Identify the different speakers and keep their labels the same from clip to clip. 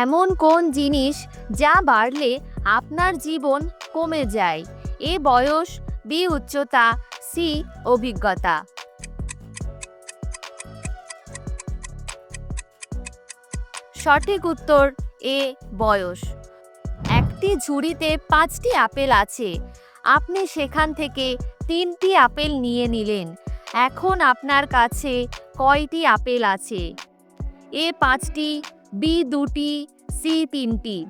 Speaker 1: এমন কোন জিনিস যা বাড়লে আপনার জীবন কমে যায়? এ বয়স বি উচ্চতা সি অভিজ্ঞতা। সঠিক উত্তর, এ বয়স। একটি ঝুড়িতে পাঁচটি আপেল আছে। আপনি সেখান থেকে তিনটি আপেল নিয়ে নিলেন। এখন আপনার কাছে কয়টি আপেল আছে? এ পাঁচটি বি দুটি, সি তিনটি।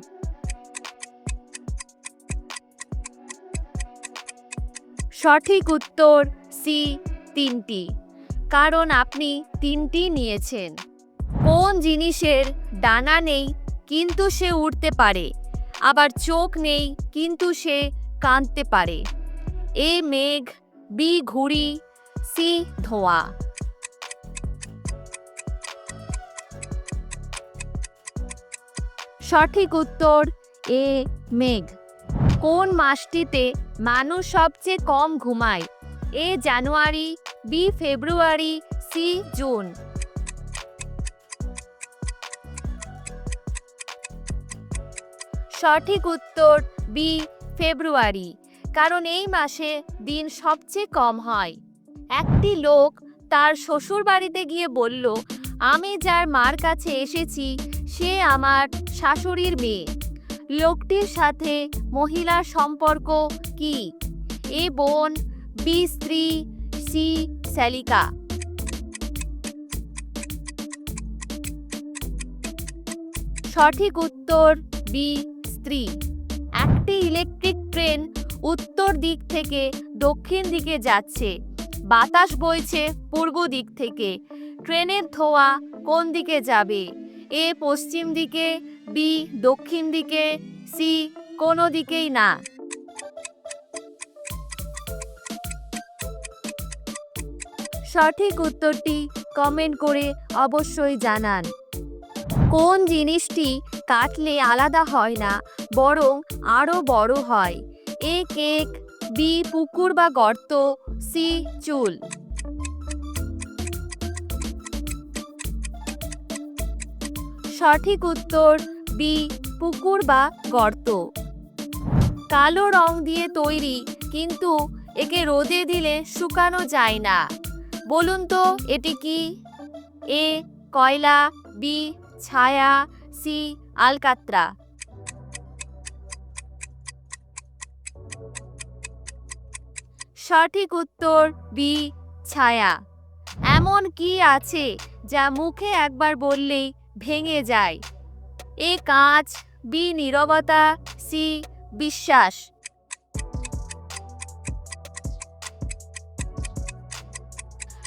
Speaker 1: সঠিক উত্তর সি তিনটি। কারণ আপনি তিনটি নিয়েছেন। কোন জিনিসের ডানা নেই, কিন্তু সে উঠতে পারে। আবার চোখ নেই, কিন্তু সে কাঁদতে পারে। এ মেঘ, বি ঘুড়ি, সি ধোঁয়া। সঠিক উত্তর এ, মেঘ। কোন মাসটিতে মানুষ সবচেয়ে কম ঘুমায়? A, January, B, February, C, June. সঠিক উত্তর বি, ফেব্রুয়ারি, কারণ এই মাসে দিন সবচেয়ে কম হয়। একটি লোক তার শ্বশুর বাড়িতে গিয়ে বলল, আমি যার মার কাছে এসেছি সে আমার শাশুড়ির মেয়ে। লোকটির সাথে মহিলার সম্পর্ক কি? এ বোন বি স্ত্রী সি শ্যালিকা। সঠিক উত্তর বি স্ত্রী। একটি ইলেকট্রিক ট্রেন উত্তর দিক থেকে দক্ষিণ দিকে যাচ্ছে। বাতাস বইছে পূর্ব দিক থেকে। ট্রেনের ধোঁয়া কোন দিকে যাবে? এ পশ্চিম দিকে, বি দক্ষিণ দিকে, সি কোনো দিকেই না। সঠিক উত্তরটি কমেন্ট করে অবশ্যই জানান। কোন জিনিসটি কাটলে আলাদা হয় না, বরং আরও বড় হয়? এ কেক, বি পুকুর বা গর্ত, সি চুল। সঠিক উত্তর বি পুকুর বা গর্ত। কালো রং দিয়ে তৈরি, কিন্তু একে রোদে দিলে শুকানো যায় না। বলুন তো, এটি কি? এ কয়লা বি ছায়া সি আলকাত্রা। সঠিক উত্তর বি ছায়া। এমন কি আছে যা মুখে একবার বললেই ভেঙে যায়। এ কাঁচ বি নীরবতা সি বিশ্বাস।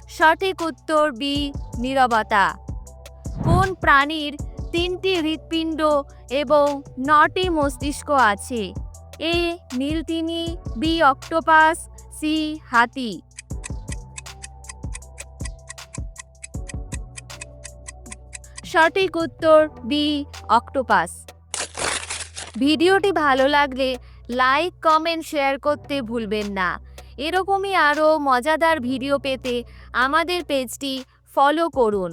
Speaker 1: সঠিক উত্তর বি নীরবতা। কোন প্রাণীর তিনটি হৃৎপিণ্ড এবং নটি মস্তিষ্ক আছে? এ নীলতিনি বি অক্টোপাস, সি হাতি। সঠিক উত্তর বি অক্টোপাস। ভিডিওটি ভালো লাগলে লাইক, কমেন্ট, শেয়ার করতে ভুলবেন না। এরকমই আরও মজাদার ভিডিও পেতে আমাদের পেজটি ফলো করুন।